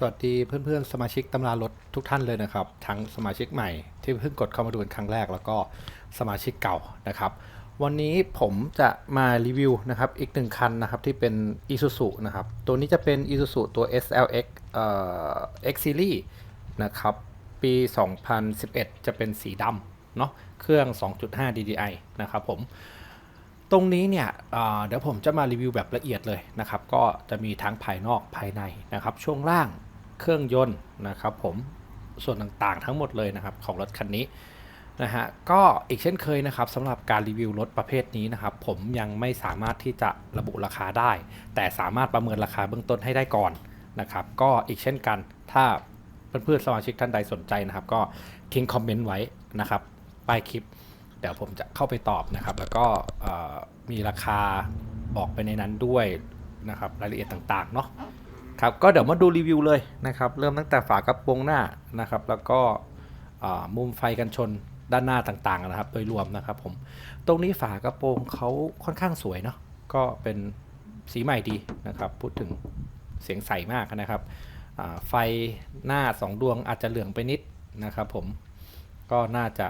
สวัสดีเพื่อนๆ สมาชิกตำรารถทุกท่านเลยนะครับ ทั้งสมาชิกใหม่ที่เพิ่งกดเข้ามาดูเป็นครั้งแรกแล้วก็สมาชิกเก่านะครับ วันนี้ผมจะมารีวิวนะครับอีกหนึ่งคันนะครับที่เป็น Isuzu นะครับ ตัวนี้จะเป็น Isuzu ตัว SLX เอ่อ X Series นะครับ ปี 2011 จะเป็นสีดำเนาะเครื่อง 2.5 DDI นะครับผมตรงนี้เนี่ยเเดี๋ยวผมจะมารีวิวแบบละเอียดเลยนะครับ ก็จะมีทั้งภายนอกภายในนะครับ ช่วงล่าง เครื่องยนต์นะครับผมส่วนต่างๆทั้งหมดเลยนะครับของรถคันนี้นะฮะก็อีกเช่นเคยนะครับสำหรับการรีวิวรถประเภทนี้นะครับ ผมยังไม่สามารถที่จะระบุราคาได้ แต่สามารถประเมินราคาเบื้องต้นให้ได้ก่อนนะครับ ก็อีกเช่นกันถ้าเพื่อนๆสมาชิกท่านใดสนใจนะครับ ก็ทิ้งคอมเมนต์ไว้นะครับใต้คลิป เดี๋ยวผมจะเข้าไปตอบนะครับ แล้วก็มีราคาบอกไปในนั้นด้วยนะครับ รายละเอียดต่างๆเนาะ ครับก็เดี๋ยวมาดูรีวิวเลยนะครับเริ่มตั้งแต่ฝากระโปรงหน้านะครับ แล้วก็มุมไฟกันชนด้านหน้าต่างๆนะครับ โดยรวมนะครับผมตรงนี้ฝากระโปรงเขาค่อนข้างสวยเนาะก็เป็นสีใหม่ดีนะครับพูดถึงเสียงใสมากนะครับไฟหน้าสองดวงอาจจะเหลืองไปนิดนะครับผมก็น่าจะ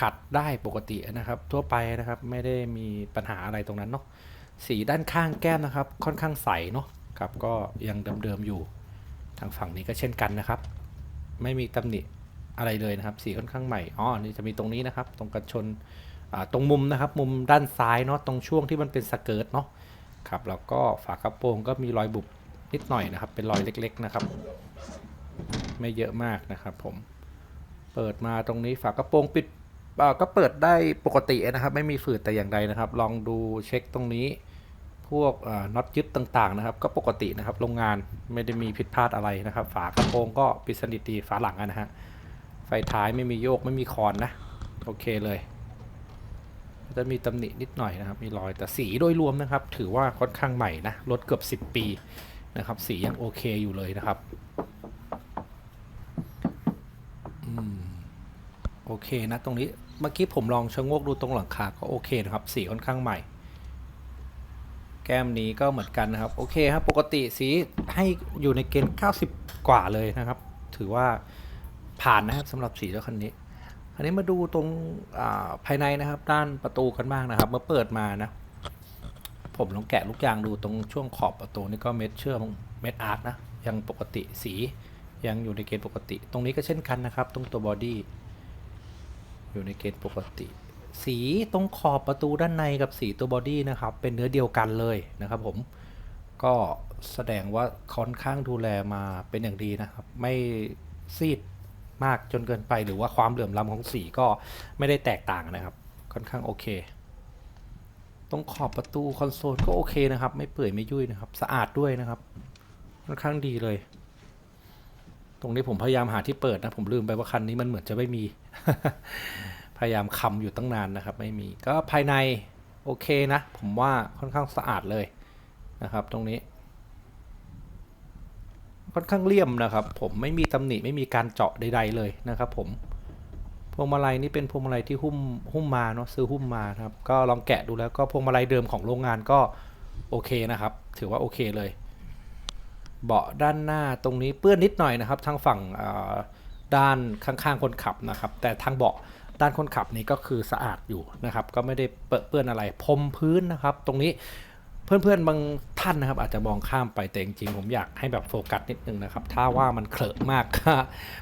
ขัดได้ปกตินะครับ ทั่วไปนะครับไม่ได้มีปัญหาอะไรตรงนั้นเนาะสีด้านข้างแก้มนะครับ ค่อนข้างใสเนาะ ครับก็ยังเดิมๆอยู่ทางฝั่งนี้ก็เช่นกันนะครับ ไม่มีตำหนิอะไรเลยนะครับ สีค่อนข้างใหม่อ๋อนี่จะมีตรงนี้นะครับ ตรงกันชนตรงมุมนะครับ มุมด้านซ้ายเนาะตรงช่วงที่มันเป็นสเกิร์ตเนาะครับแล้วก็ฝากระโปรงก็มีรอยบุบนิดหน่อยนะครับ เป็นรอยเล็ก ๆนะครับ ไม่เยอะมากนะครับ ผมเปิดมาตรงนี้ฝากระโปรงปิดก็เปิดได้ปกตินะครับ ไม่มีฝืดแต่อย่างใดนะครับ ลองดูเช็คตรงนี้ พวกน็อตยึดต่างๆนะครับ ก็ปกตินะครับโรงงานไม่ได้มีผิดพลาดอะไรนะครับ ฝากระโปรงก็ปิดสนิทดีฝาหลังนะฮะไฟท้ายไม่มีโยกไม่มีคอนนะโอเคเลย จะมีตำหนินิดหน่อยนะครับ มีรอยแต่สีโดยรวมนะครับ ถือว่าค่อนข้างใหม่นะรถเกือบ 10 ปีนะครับ สียังโอเคอยู่เลยนะครับอโอเคนะตรงนี้เมื่อกี้ผมลองชะโงกดูตรงหลังคาก็โอเคนะครับ สีค่อนข้างใหม่ ก้มนี้ก็เหมือนกันนะครับ โอเคครับ ปกติสีให้อยู่ในเกณฑ์ 90 กว่าเลยนะครับ ถือว่าผ่านนะครับสำหรับสีรถคันนี้อันนี้มาดูตรงภายในนะครับ ด้านประตูกันบ้างนะครับ เมื่อเปิดมานะ ผมลองแกะลูกยางดูตรงช่วงขอบประตูนี่ก็เม็ดเชื่อมเม็ดอาร์คนะ ยังปกติสียังอยู่ในเกณฑ์ปกติ ตรงนี้ก็เช่นกันนะครับ ตรงตัวบอดี้อยู่ในเกณฑ์ปกติ สีตรงขอบประตูด้านในกับสีตัวบอดี้นะครับ เป็นเนื้อเดียวกันเลยนะครับผมก็แสดงว่าค่อนข้างดูแลมาเป็นอย่างดีนะครับ ไม่ซีดมากจนเกินไปหรือว่าความเหลื่อมล้ำของสีก็ไม่ได้แตกต่างนะครับ ค่อนข้างโอเค ตรงขอบประตูคอนโซลก็โอเคนะครับ ไม่เปื่อยไม่ยุ่ยนะครับ สะอาดด้วยนะครับ ค่อนข้างดีเลย ตรงนี้ผมพยายามหาที่เปิดนะ ผมลืมไปว่าคันนี้มันเหมือนจะไม่มี พยายามคำอยู่ตั้งนานนะครับ ไม่มีก็ภายในโอเคนะ ผมว่าค่อนข้างสะอาดเลยนะครับ ตรงนี้ ค่อนข้างเลี่ยมนะครับ ผมไม่มีตำหนิไม่มีการเจาะใด ๆ เลยนะครับ ผมพวงมาลัยนี่เป็นพวงมาลัยที่หุ้มหุ้มมาเนาะซื้อหุ้มมาครับ ก็ลองแกะดูแล้วก็พวงมาลัยเดิมของโรงงานก็โอเคนะครับ ถือว่าโอเคเลย เบาะด้านหน้าตรงนี้เปื้อนนิดหน่อยนะครับ ทางฝั่งด้านข้างๆคนขับนะครับ แต่ทางเบาะ ด้านคนขับนี่ก็คือสะอาดอยู่นะครับ ก็ไม่ได้เปื้อนอะไรพรมพื้นนะครับ ตรงนี้เพื่อนๆบางท่านนะครับ อาจจะมองข้ามไปแต่จริงๆผมอยากให้แบบโฟกัสนิดนึงนะครับ ถ้าว่ามันเคลอะมาก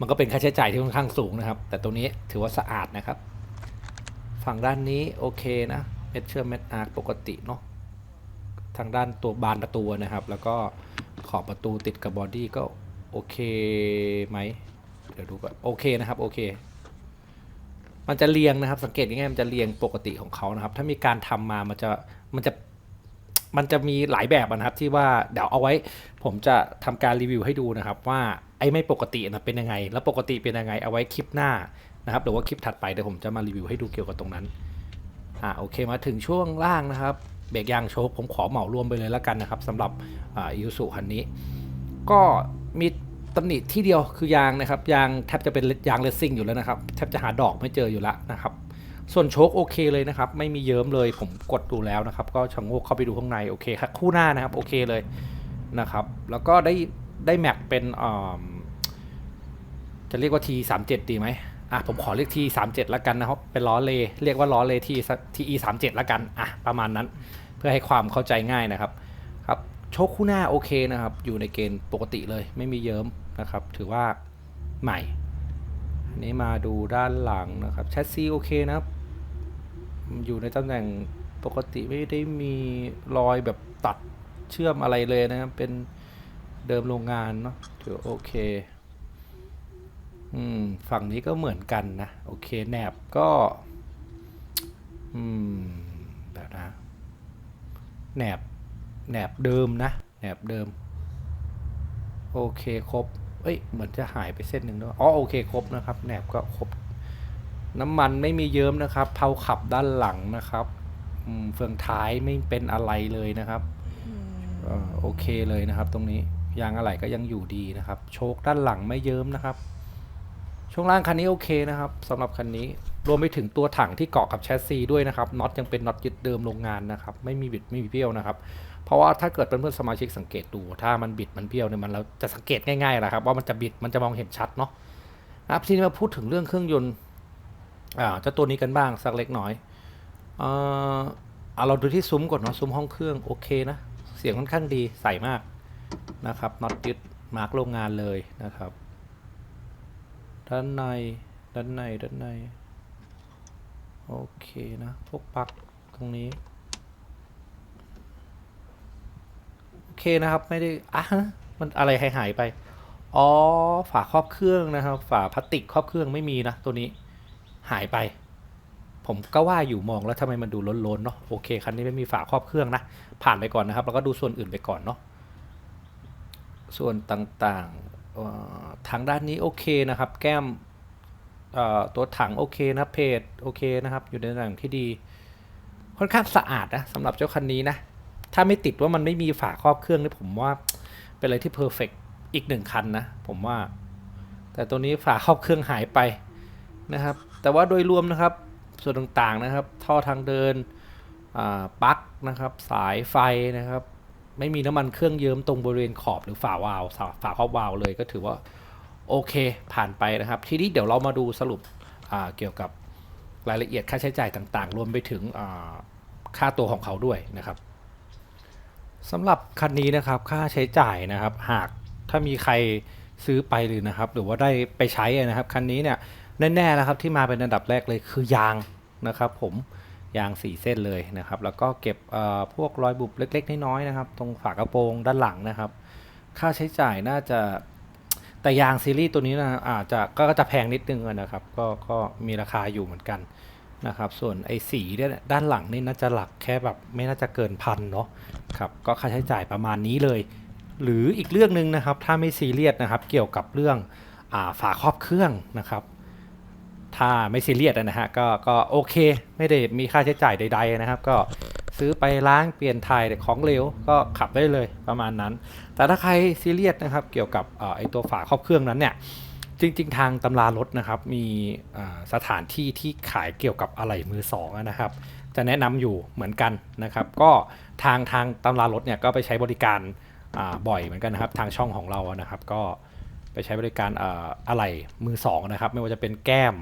มันก็เป็นค่าใช้จ่ายที่ค่อนข้างสูงนะครับ แต่ตรงนี้ถือว่าสะอาดนะครับ ฝั่งด้านนี้โอเคนะเม็ดเชื่อเม็ดอาร์ปกติเนาะทางด้านตัวบานประตูนะครับ แล้วก็ขอบประตูติดกับบอดี้ก็โอเคไหมเดี๋ยวดูก่อนโอเคนะครับโอเค มันจะเรียงนะครับ สังเกตง่ายๆมันจะเรียงปกติของเขานะครับ ถ้ามีการทำมามันจะมันจะมันจะมีหลายแบบนะครับที่ว่าเดี๋ยวเอาไว้ ผมจะทำการรีวิวให้ดูนะครับ ว่าไอ้ไม่ปกตินะเป็นยังไง แล้วปกติเป็นยังไงเอาไว้คลิปหน้านะครับหรือว่าคลิปถัดไปเดี๋ยวผมจะมารีวิวให้ดูเกี่ยวกับตรงนั้นอ่าโอเคมาถึงช่วงล่างนะครับเบรกยางโชคผมขอเหมารวมไปเลยแล้วกันนะครับสำหรับอ่าอิสุคันนี้ ก็มี ตำหนิที่เดียวคือยางนะครับยางแทบจะเป็นยางเลสซิ่งอยู่แล้วนะครับแทบจะหาดอกไม่เจออยู่แล้วนะครับ ส่วนโชคโอเคเลยนะครับ ไม่มีเยิ้มเลยผมกดดูแล้วนะครับ ก็ชะโงกเข้าไปดูข้างในโอเคครับคู่หน้านะครับโอเคเลยนะครับ แล้วก็ได้ได้แม็กเป็นจะเรียกว่า T 3 7 ดีไหมอะผมขอเรียก T 3 7 ละกันนะครับ เป็นล้อเลเรียกว่าล้อเล T TE 3 7 ละกันอะประมาณนั้น เพื่อให้ความเข้าใจง่ายนะครับครับ โชคคู่หน้าโอเคนะครับ อยู่ในเกณฑ์ปกติเลยไม่มีเยิ้มนะครับ ถือว่าใหม่ อันนี้มาดูด้านหลังนะครับแชสซีโอเคนะครับ อยู่ในตำแหน่งปกติไม่ได้มีรอยแบบตัดเชื่อมอะไรเลยนะครับ เป็นเดิมโรงงานเนาะถือโอเคอืมฝั่งนี้ก็เหมือนกันนะ โอเคแหนบก็ อืมแบบนะแหนบ แหนบเดิมนะแหนบเดิม โอเคครบเอ้ยเหมือนจะหายไปเส้นหนึ่งด้วยอ๋อโอเคครบนะครับแหนบก็ครบ น้ำมันไม่มีเยิ้มนะครับเพลาขับด้านหลังนะครับอืมเฟืองท้ายไม่เป็นอะไรเลยนะครับเอ่อโอเคเลยนะครับ ตรงนี้ยางอะไหล่ก็ยังอยู่ดีนะครับ โชคด้านหลังไม่เยิ้มนะครับ ช่วงล่างคันนี้โอเคนะครับสำหรับคันนี้รวมไปถึงตัวถังที่เกาะกับแชสซีด้วยนะครับน็อตยังเป็นน็อตยึดเดิมโรงงานนะครับ ไม่มีบิดไม่มีเบี้ยวนะครับ เพราะว่าถ้าเกิดเป็นเพื่อนสมาชิกสังเกตดูถ้ามันบิดมันเบี้ยวเนี่ยมันเราจะสังเกตง่ายๆแหละครับว่ามันจะบิดมันจะมองเห็นชัดเนาะครับทีนี้มาพูดถึงเรื่องเครื่องยนต์อ่าเจ้าตัวนี้กันบ้างสักเล็กน้อยเอ่อเอาเราดูที่ซุ้มก่อนเนาะซุ้มห้องเครื่องโอเคนะเสียงค่อนข้างดีใสมากนะครับน็อตยึดมาร์กโรงงานเลยนะครับด้านในด้านในด้านในโอเคนะพวกปลั๊กตรงนี้ โอ เคนะครับ ไม่ได้อะมันอะไรหายหายไป อ๋อ ฝาครอบเครื่องนะครับ ฝาพลาสติกครอบเครื่องไม่มีนะ ตัวนี้หายไป ผมก็ว่าอยู่มองแล้วทำไมมันดูล้นๆเนาะโอเคคันนี้ไม่มีฝาครอบเครื่องนะ ผ่านไปก่อนนะครับ แล้วก็ดูส่วนอื่นไปก่อนเนาะส่วนต่างๆทางด้านนี้โอเคนะครับ แก้มตัวถังโอเคนะเพจโอเคนะครับ อยู่ในตำแหน่งที่ดี ค่อนข้างสะอาดนะสำหรับเจ้าคันนี้นะ ถ้าไม่ติดว่ามันไม่มีฝาครอบเครื่องนี่ผมว่า เป็นอะไรที่เพอร์เฟกอีกหนึ่งคันนะ ผมว่า แต่ตัวนี้ฝาครอบเครื่องหายไปนะครับ แต่ว่าโดยรวมนะครับ ส่วนต่างๆนะครับ ท่อทางเดินปลั๊กนะครับ สายไฟนะครับ ไม่มีน้ำมันเครื่องเยิ้มตรงบริเวณขอบหรือฝาวาล์วฝาครอบวาล์วเลยก็ถือว่าโอเคผ่านไปนะครับ ทีนี้เดี๋ยวเรามาดูสรุปเกี่ยวกับรายละเอียดค่าใช้จ่ายต่างๆ รวมไปถึงค่าตัวของเขาด้วยนะครับ สำหรับคันนี้นะครับค่าใช้จ่ายนะครับ หากถ้ามีใครซื้อไปหรือนะครับ หรือว่าได้ไปใช้นะครับคันนี้เนี่ยแน่ๆแล้วครับที่มาเป็นอันดับแรกเลยคือยางนะครับผมยางสี่เส้นเลยนะครับ แล้วก็เก็บพวกรอยบุบเล็ก ๆ น้อยๆนะครับ ตรงฝากระโปรงด้านหลังนะครับ ค่าใช้จ่ายน่าจะแต่ยางซีรีส์ตัวนี้นะอาจจะก็จะแพงนิดนึงนะครับ ก็ก็มีราคาอยู่เหมือนกัน นะครับส่วนไอ้สีเนี่ยด้านหลังนี่น่าจะหลักแค่แบบไม่น่าจะเกินพันเนาะครับก็ค่าใช้จ่ายประมาณนี้เลย หรืออีกเรื่องหนึ่งนะครับถ้าไม่ซีเรียสนะครับเกี่ยวกับเรื่องอาฝาครอบเครื่องนะครับถ้าไม่ซีเรียสนะฮะก็ก็โอเคไม่ได้มีค่าใช้จ่ายใด ๆนะครับ ก็ซื้อไปล้างเปลี่ยนถ่ายของเหลวก็ขับได้เลยประมาณนั้น แต่ถ้าใครซีเรียสนะครับเกี่ยวกับอ่อไอตัวฝาครอบเครื่องนั้นเนี่ย จริง ๆ ทางตำรารถนะครับ มีสถานที่ที่ขายเกี่ยวกับอะไหล่มือสองนะครับ จะแนะนำอยู่เหมือนกันนะครับ ก็ทางทางตำรารถเนี่ยก็ไปใช้บริการบ่อยเหมือนกันนะครับ ทางช่องของเรานะครับ ก็ไปใช้บริการอะไหล่มือสองนะครับ ไม่ว่าจะเป็นแก้ม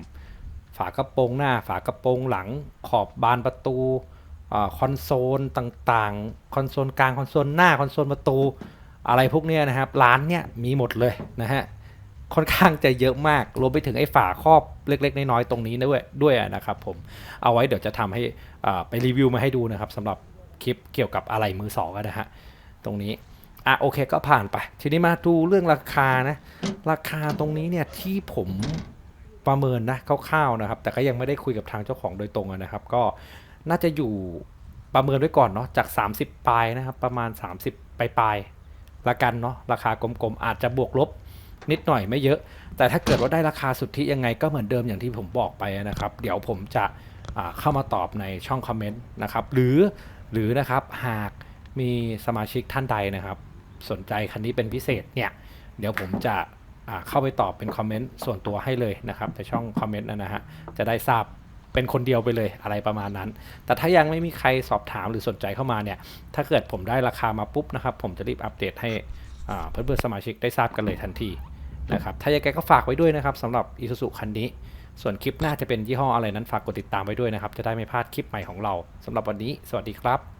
ฝากระโปรงหน้า ฝากระโปรงหลัง ขอบบานประตูอคอนโซลต่างๆ คอนโซลกลาง คอนโซลหน้า คอนโซลประตู อะไรพวกนี้นะครับ ร้านเนี่ยมีหมดเลยนะฮะ ค่อนข้างจะเยอะมาก รวมไปถึงไอ้ฝาครอบเล็ก ๆ น้อยๆตรงนี้ด้วยด้วยนะครับผมเอาไว้เดี๋ยวจะทำให้ไปรีวิวมาให้ดูนะครับสำหรับคลิปเกี่ยวกับอะไรมือสองนะฮะตรงนี้อะโอเคก็ผ่านไป ทีนี้มาดูเรื่องราคานะ ราคาตรงนี้เนี่ยที่ผมประเมินนะคร่าวๆนะครับ แต่ก็ยังไม่ได้คุยกับทางเจ้าของโดยตรงนะครับ ก็น่าจะอยู่ประเมินไว้ก่อนเนาะจาก 30 ปลายนะครับ ประมาณ 30 ปลายปลายๆละกันเนาะราคากลมๆอาจจะบวกลบ นิดหน่อยไม่เยอะ แต่ถ้าเกิดว่าได้ราคาสุทธิยังไงก็เหมือนเดิมอย่างที่ผมบอกไปนะครับ เดี๋ยวผมจะเข้ามาตอบในช่องคอมเมนต์นะครับหรือหรือนะครับหากมีสมาชิกท่านใดนะครับ สนใจคันนี้เป็นพิเศษเนี่ยเดี๋ยวผมจะเข้าไปตอบเป็นคอมเมนต์ส่วนตัวให้เลยนะครับในช่องคอมเมนต์นะฮะจะได้ทราบเป็นคนเดียวไปเลยอะไรประมาณนั้น แต่ถ้ายังไม่มีใครสอบถามหรือสนใจเข้ามาเนี่ย ถ้าเกิดผมได้ราคามาปุ๊บนะครับ ผมจะรีบอัปเดตให้อ่าเพื่อนๆสมาชิกได้ทราบกันเลยทันที นะครับถ้ายังไงก็ฝากไว้ด้วยนะครับสำหรับ Isuzu คันนี้ ส่วนคลิปหน้าจะเป็นยี่ห้ออะไรนั้นฝากกดติดตามไว้ด้วยนะครับ จะได้ไม่พลาดคลิปใหม่ของเราสำหรับวันนี้ สวัสดีครับ